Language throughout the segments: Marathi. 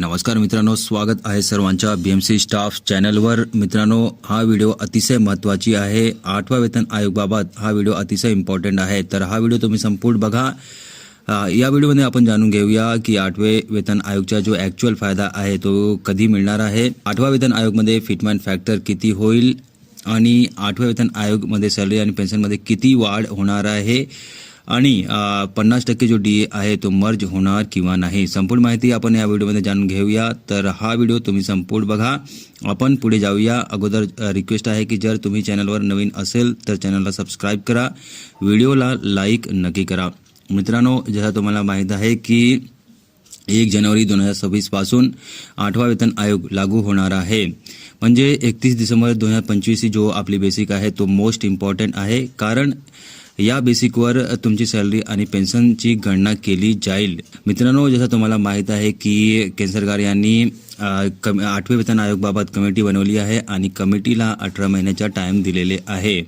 नमस्कार मित्रांनो स्वागत आहे सर्वांच्या बी एम सी स्टाफ चॅनलवर मित्रांनो हा व्हिडिओ अतिशय महत्त्वाची आहे. आठवा वेतन आयोगाबाबत हा व्हिडिओ अतिशय इम्पॉर्टंट आहे. तर हा व्हिडिओ तुम्ही संपूर्ण बघा. या व्हिडिओमध्ये आपण जाणून घेऊया की आठवे वेतन आयोगचा जो ॲक्च्युअल फायदा आहे तो कधी मिळणार आहे? आठवा वेतन आयोगमध्ये फिटमॅन फॅक्टर किती होईल? आणि आठव्या वेतन आयोगमध्ये सॅलरी आणि पेन्शनमध्ये किती वाढ होणार आहे? आणि पन्नास टक्के जो डी ए आहे तो मर्ज होणार किंवा नाही संपूर्ण माहिती आपण या व्हिडिओमध्ये जाणून घेऊया. तर हा व्हिडिओ तुम्ही संपूर्ण बघा. आपण पुढे जाऊया. अगोदर रिक्वेस्ट आहे की जर तुम्ही चॅनलवर नवीन असेल तर चॅनलला सबस्क्राईब करा. व्हिडिओला लाईक नक्की करा. मित्रांनो जसं तुम्हाला माहीत आहे की एक जानेवारी दोन हजार सव्वीसपासून आठवा वेतन आयोग लागू होणार आहे. म्हणजे एकतीस डिसेंबर दोन हजार पंचवीस जो आपली बेसिक आहे तो मोस्ट इम्पॉर्टंट आहे. कारण या बेसिकवर तुमची सॅलरी आणि पेन्शनची गणना केली जाईल. मित्रांनो जसं तुम्हाला माहीत आहे की केंद्र सरकार यांनी कम आठवे वेतन आयोगबाबत कमिटी बनवली आहे आणि कमिटीला अठरा महिन्याचा टाईम दिलेले आहे.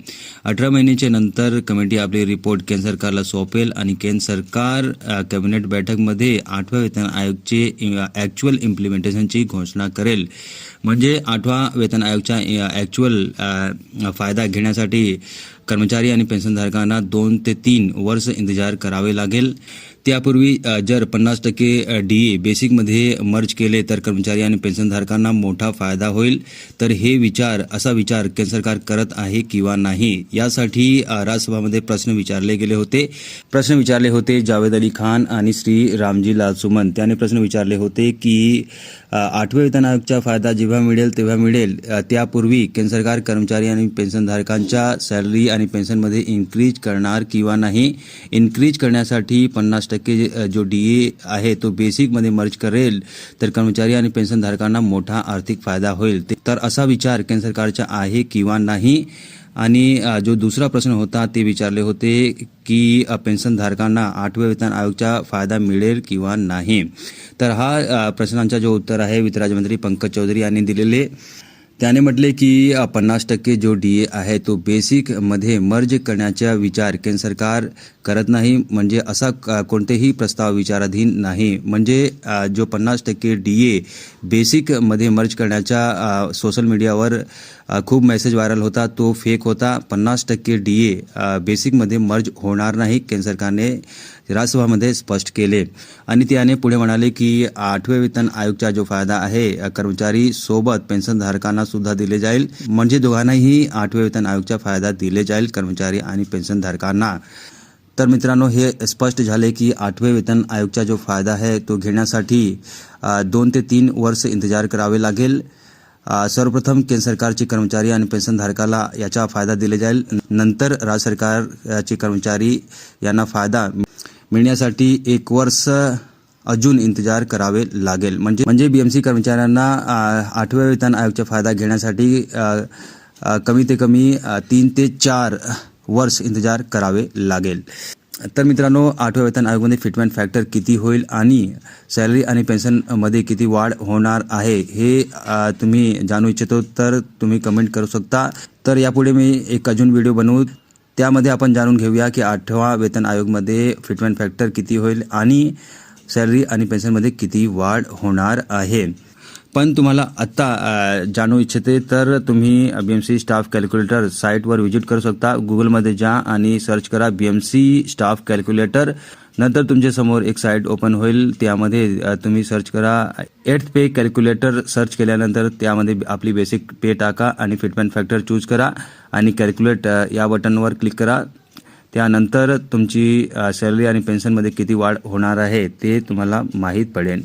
अठरा महिन्याच्या नंतर कमिटी आपली रिपोर्ट केंद्र सरकारला सोपेल आणि केंद्र सरकार कॅबिनेट बैठकमध्ये आठव्या वेतन आयोगचे ॲक्च्युअल इम्प्लिमेंटेशनची घोषणा करेल. म्हणजे आठवा वेतन आयोगचा ॲक्च्युअल फायदा घेण्यासाठी कर्मचारी आणि पेन्शनधारकांना दोन ते तीन वर्ष इंतजार करावे लागेल. त्यापूर्वी जर पन्नास टक्के डी ए बेसिकमध्ये मर्ज केले तर कर्मचारी आणि पेन्शनधारकांना मोठा फायदा होईल. तर हे विचार असा विचार केंद्र सरकार करत आहे किंवा नाही यासाठी राज्यसभामध्ये प्रश्न विचारले गेले होते. प्रश्न विचारले होते जावेद अली खान आणि श्री रामजी लाल सुमन. त्याने प्रश्न विचारले होते की आठव्या वेतन आयोगचा फायदा जेव्हा मिळेल तेव्हा मिळेल. त्यापूर्वी केंद्र सरकार कर्मचारी आणि पेन्शनधारकांच्या सॅलरी आणि पेन्शनमध्ये इन्क्रीज करणार किंवा नाही? इन्क्रीज करण्यासाठी पन्नास टक्के जो डी ए आहे तो बेसिकमध्ये मर्ज करेल तर कर्मचारी आणि पेन्शनधारकांना मोठा आर्थिक फायदा होईल. तर असा विचार केंद्र सरकारचा आहे किंवा नाही? आणि जो दुसरा प्रश्न होता ते विचारले होते की पेन्शनधारकांना आठव्या वेतन आयोगचा फायदा मिळेल किंवा नाही? तर हा प्रश्नांचा जो उत्तर आहे वित्त राज्यमंत्री पंकज चौधरी यांनी दिलेले. त्याने म्हटले की पन्नास टक्के जो डी ए आहे तो बेसिकमध्ये मर्ज करण्याचा विचार केंद्र सरकार करत नाही. म्हणजे असा कोणतेही प्रस्ताव विचाराधीन नाही. म्हणजे जो पन्नास टक्के डी ए बेसिकमध्ये मर्ज करण्याच्या सोशल मीडियावर खूप मेसेज व्हायरल होता तो फेक होता. पन्नास टक्के डी ए बेसिकमध्ये मर्ज होणार नाही केंद्र सरकारने राज्यसभामध्ये स्पष्ट केले. आणि त्याने पुढे म्हणाले की आठवे वेतन आयोगचा जो फायदा आहे कर्मचारी सोबत पेन्शनधारकांना सुद्धा दिले जाईल. म्हणजे दोघांनाही आठवे वेतन आयोगचा फायदा दिले जाईल कर्मचारी आणि पेन्शनधारकांना. तर मित्रांनो हे स्पष्ट झाले की आठवे वेतन आयोगचा जो फायदा आहे तो घेण्यासाठी दोन ते तीन वर्ष इंतजार करावे लागेल. सर्वप्रथम केंद्र सरकारचे कर्मचारी आणि पेन्शनधारकाला याचा फायदा दिले जाईल. नंतर राज्य सरकारचे कर्मचारी यांना फायदा मिळण्यासाठी एक वर्ष अजून इंतजार करावे लागेल. म्हणजे म्हणजे बीएमसी कर्मचाऱ्यांना आठव्या वेतन आयोगचा फायदा घेण्यासाठी कमी ते कमी तीन ते चार वर्ष इंतजार करावे लागेल. तर मित्रांनो आठव्या वेतन आयोगामध्ये फिटमेंट फॅक्टर किती होईल आणि सॅलरी आणि पेन्शनमध्ये किती वाढ होणार आहे हे तुम्ही जाणू इच्छितो तर तुम्ही कमेंट करू शकता. तर यापुढे मी एक अजून व्हिडिओ बनवू. त्यामध्ये आपण जाणून घेऊया की आठवा वेतन आयोगमध्ये फिटमेंट फॅक्टर किती होईल आणि सॅलरी आणि पेन्शनमध्ये किती वाढ होणार आहे. पण तुम्हाला आत्ता जाणू इच्छिते तर तुम्ही B M C staff calculator साईटवर व्हिजिट करू शकता. गुगलमध्ये जा आणि सर्च करा B M C staff calculator नंतर तुमच्यासमोर एक साईट ओपन होईल. त्यामध्ये तुम्ही सर्च करा. एट पे कॅल्क्युलेटर सर्च केल्यानंतर त्यामध्ये आपली बेसिक पे टाका आणि फिटमेंट फॅक्टर चूज करा आणि कॅल्क्युलेट या बटनवर क्लिक करा. त्यानंतर तुमची सॅलरी आणि पेन्शनमध्ये किती वाढ होणार आहे ते तुम्हाला माहीत पडेल.